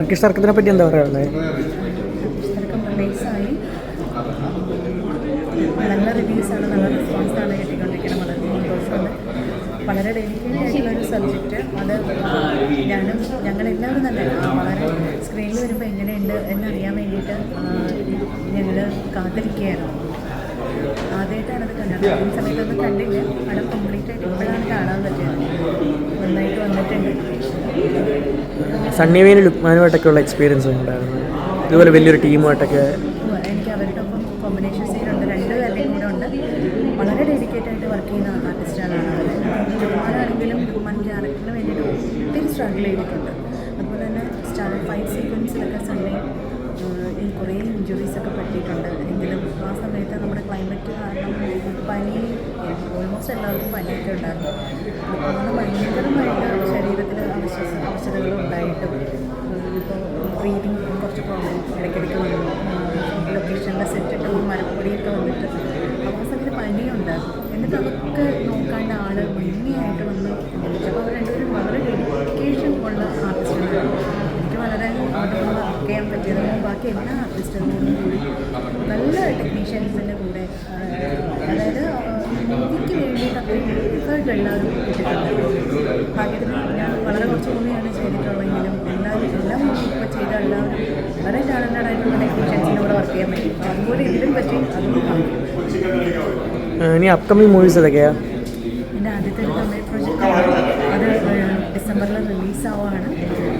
Turkish തർക്കത്തിനെ പറ്റി എന്താ പറയാനുള്ളത് നല്ല റിവ്യൂസാണ് നല്ല റെസ്പോൺസാണ് കിട്ടിക്കൊണ്ടിരിക്കുന്നത്. വളരെ സന്തോഷമുണ്ട്. വളരെ ഡെലിക്കേറ്റ് ആയിട്ടുള്ള ഒരു സബ്ജക്റ്റ് അത് ഞാനും ഞങ്ങളെല്ലാവരും തന്നെ വളരെ സ്ക്രീനിൽ വരുമ്പോൾ എങ്ങനെയുണ്ട് എന്നറിയാൻ വേണ്ടിയിട്ട് ഞങ്ങൾ കാത്തിരിക്കുകയായിരുന്നു ആദ്യമായിട്ടാണ് അത് കണ്ടത്. സമയത്തൊന്നും കണ്ടില്ല. അവിടെ കംപ്ലീറ്റ് ആയിട്ട് ഇപ്പോഴാണ് കാണാൻ പറ്റിയത്. നന്നായിട്ട് വന്നിട്ടുണ്ട്. സണ്ണി വെയിനും ലുക്മാനുമായിട്ടൊക്കെയുള്ള എക്സ്പീരിയൻസ് ഉണ്ടായിരുന്നു. ഇതുപോലെ വലിയൊരു ടീമുമായിട്ടൊക്കെ എനിക്ക് ഒപ്പം കോമ്പിനേഷൻ രണ്ട് വളരെ ആയിട്ട് ചെയ്യുന്ന ആർട്ടിസ്റ്റാണ് സ്ട്രഗിൾ ചെയ്തിട്ടുണ്ട്. അതുപോലെ തന്നെ സണ്ണി ഒക്കെ പറ്റിയിട്ടുണ്ട് എങ്കിലും ആ സമയത്ത് നമ്മുടെ ക്ലൈമറ്റ് കാരണം പനി ഓൾമോസ്റ്റ് എല്ലാവർക്കും പനിയൊക്കെ ഉണ്ടായിരുന്നു. അങ്ങനെ ഭയങ്കരമായിട്ട് ശരീരത്തിൽ അവശ അവശതകൾ ഉണ്ടായിട്ടും ഇപ്പോൾ ബ്രീതിങ് കുറച്ച് പ്രോബ്ലം ഇടയ്ക്കിടയ്ക്ക് വന്നു. ലൊക്കേഷനിലെ സെറ്റിട്ട് മരപ്പൊടിയൊക്കെ വന്നിട്ട് അപ്പോൾ സമയത്ത് പനിയുണ്ട് എന്നിട്ട് അതൊക്കെ നോക്കാണ്ട് ആൾ ഭംഗിയായിട്ട് വന്ന് അപ്പോൾ അവർ രണ്ടുപേരും വളരെ ഡെഡിക്കേഷൻ ഉള്ള ആർട്ടിസ്റ്റുകളാണ് എനിക്ക് വളരെ വർക്ക് ചെയ്യാൻ പറ്റിയത് ബാക്കി എല്ലാ ആർട്ടിസ്റ്റുകളും നല്ല ടെക്നീഷ്യൻസിന്റെ ആ, അതായത് മൂവിക്ക് വേണ്ടിയിട്ട് അത്രയും എല്ലാവരും കിട്ടിയിട്ടുണ്ട്. ഭാഗ്യത്തിന് ഞാൻ വളരെ കുറച്ച് മൂവിയാണ് ചെയ്തിട്ടുള്ളതെങ്കിലും എല്ലാവരും എല്ലാം ഇപ്പോൾ ചെയ്ത എല്ലാവരും വളരെ ടാലന്റഡ് ആയിട്ടുള്ള ടെക്നീഷ്യൻസിന്റെ കൂടെ വർക്ക് ചെയ്യാൻ പറ്റും. അതുപോലെ ഇതിലും പറ്റി അതും ഇനി അപ്കമിങ് മൂവീസ് ഏതൊക്കെയാ? എന്റെ ആദ്യത്തെ ഒരു തമിഴ് പ്രൊജക്റ്റ് അത് ഡിസംബറിൽ റിലീസാവുകയാണ്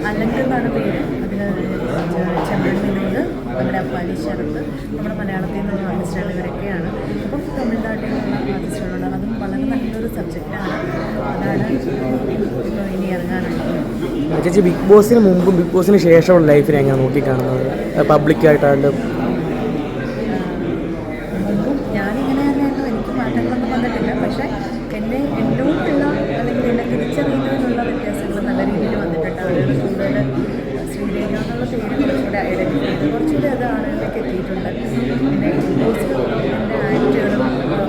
അല്ലെങ്കിൽ എന്നാണ് പേര്. അതിൽ ചെമ്മൻ വിനോദ് നമ്മുടെ ശരത്ത് നമ്മുടെ മലയാളത്തിൽ നിന്നുള്ള ആർട്ടിസ്റ്റുകൾ ഇവരൊക്കെയാണ് അപ്പം തമിഴ്നാട്ടിൽ നിന്നുള്ള ആർട്ടിസ്റ്റുകളുണ്ട് അതും വളരെ നല്ലൊരു സബ്ജക്റ്റാണ്. അതാണ് ഇപ്പോൾ ഇനി ഇറങ്ങാനുള്ളത്. ചേച്ചി ബിഗ് ബോസിന് മുമ്പും ബിഗ് ബോസിന് ശേഷമുള്ള ലൈഫിനെ എങ്ങനെ നോക്കിക്കാണുന്നത്? പബ്ലിക്കായിട്ടായാലും ഞാനിങ്ങനെ തന്നെയായിരുന്നു. എനിക്ക് മാറ്റങ്ങളൊന്നും വന്നിട്ടില്ല. പക്ഷേ എന്നെ എന്നോട്ടുള്ള അല്ലെങ്കിൽ എന്നെ തിരിച്ചറിയുന്നതിനുള്ള വ്യത്യാസങ്ങൾ നല്ല രീതിയിൽ വന്നിട്ടുണ്ട്. അവരുടെ കൂടുതൽ ശ്രീരേഖ എന്നുള്ള പേര് ചെയ്ത് കുറച്ചുകൂടെ അത് ആളുകളിലേക്ക് എത്തിയിട്ടുണ്ട്. പിന്നെ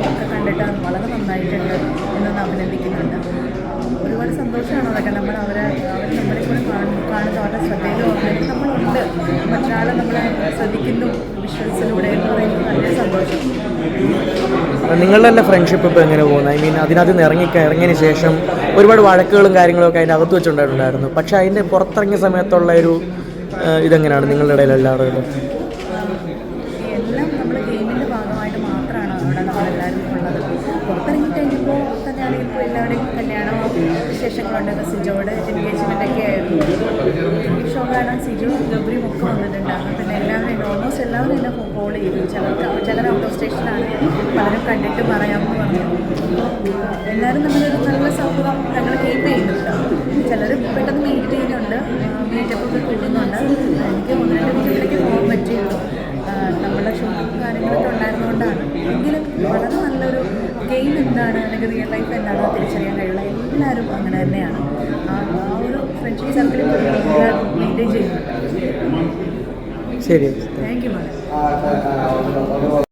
ഒക്കെ കണ്ടിട്ട് വളരെ നന്നായിട്ടുണ്ട് എന്നൊന്ന് അഭിനന്ദിക്കുന്നുണ്ട്. ഒരുപാട് സന്തോഷമാണ് അതൊക്കെ. നമ്മൾ അവരെ അവർ നമ്മളെ കൂടെ കാണുന്നു അവരുടെ ഓർമ്മയിലും നമ്മളുണ്ട്. മറ്റൊരാളെ നമ്മളെ ശ്രദ്ധിക്കുന്നു വിഷ്വൽസിലൂടെ നല്ല സന്തോഷം. നിങ്ങളുടെ തന്നെ ഫ്രണ്ട്ഷിപ്പ് ഇപ്പോൾ എങ്ങനെ പോകുന്നത് ഐ മീൻ അതിനകത്ത് നിന്ന് ഇറങ്ങി ഇറങ്ങിയതിന് ശേഷം ഒരുപാട് വഴക്കുകളും കാര്യങ്ങളൊക്കെ അതിന്റെ അകത്ത് വെച്ചുണ്ടായിട്ടുണ്ടായിരുന്നു. പക്ഷേ അതിന്റെ പുറത്തിറങ്ങിയ സമയത്തുള്ള ഒരു ഇതെങ്ങനെയാണ് നിങ്ങളുടെ ഇടയിൽ എല്ലാവരും വിശേഷങ്ങളുണ്ട്. സിജോയുടെ എൻഗേജ്മെന്റ് ഒക്കെ ആയിരുന്നു. ഷോ കാണാൻ സിജു ഗബ്രിയും ഒക്കെ വന്നിട്ടുണ്ടായിരുന്നു പിന്നെ എല്ലാവരും ഓൾമോസ്റ്റ് എല്ലാവരും എന്നെ കോൾ ചെയ്തു. ചിലർക്ക് ചിലർ ഓഫ് സ്റ്റേഷനാണ് പലരും കണ്ടിട്ട് പറയാമെന്ന് പറഞ്ഞു. എല്ലാവരും നമ്മളൊരു നല്ല സൗഹൃദം ഞങ്ങൾ കീപ്പ് ചെയ്യുന്നുണ്ട് ചിലർ പെട്ടെന്ന് മീറ്റ് ചെയ്യുന്നുണ്ട് മീറ്റപ്പ് ഒക്കെ കൂടുന്നുണ്ട് എനിക്ക് ഒന്ന് രണ്ട് വീട്ടിലേക്ക് പോകാൻ പറ്റിയുള്ളൂ ആ, നമ്മുടെ ഷൂട്ടും കാര്യങ്ങളൊക്കെ ഉണ്ടായിരുന്നുകൊണ്ടാണ് എങ്കിലും നല്ലൊരു ഗെയിം എന്താണ് അല്ലെങ്കിൽ റിയൽ ലൈഫ് എന്താണ് തിരിച്ചറിയാൻ കഴിയുള്ള എല്ലാവരും അങ്ങനെ തന്നെയാണ് ആ ആ ഒരു ഫ്രണ്ട്ഷിപ്പ് സർക്കിളിൽ മെയിന്റെയിൻ ചെയ്യുന്നുണ്ട് ശരി താങ്ക് യു മാഡം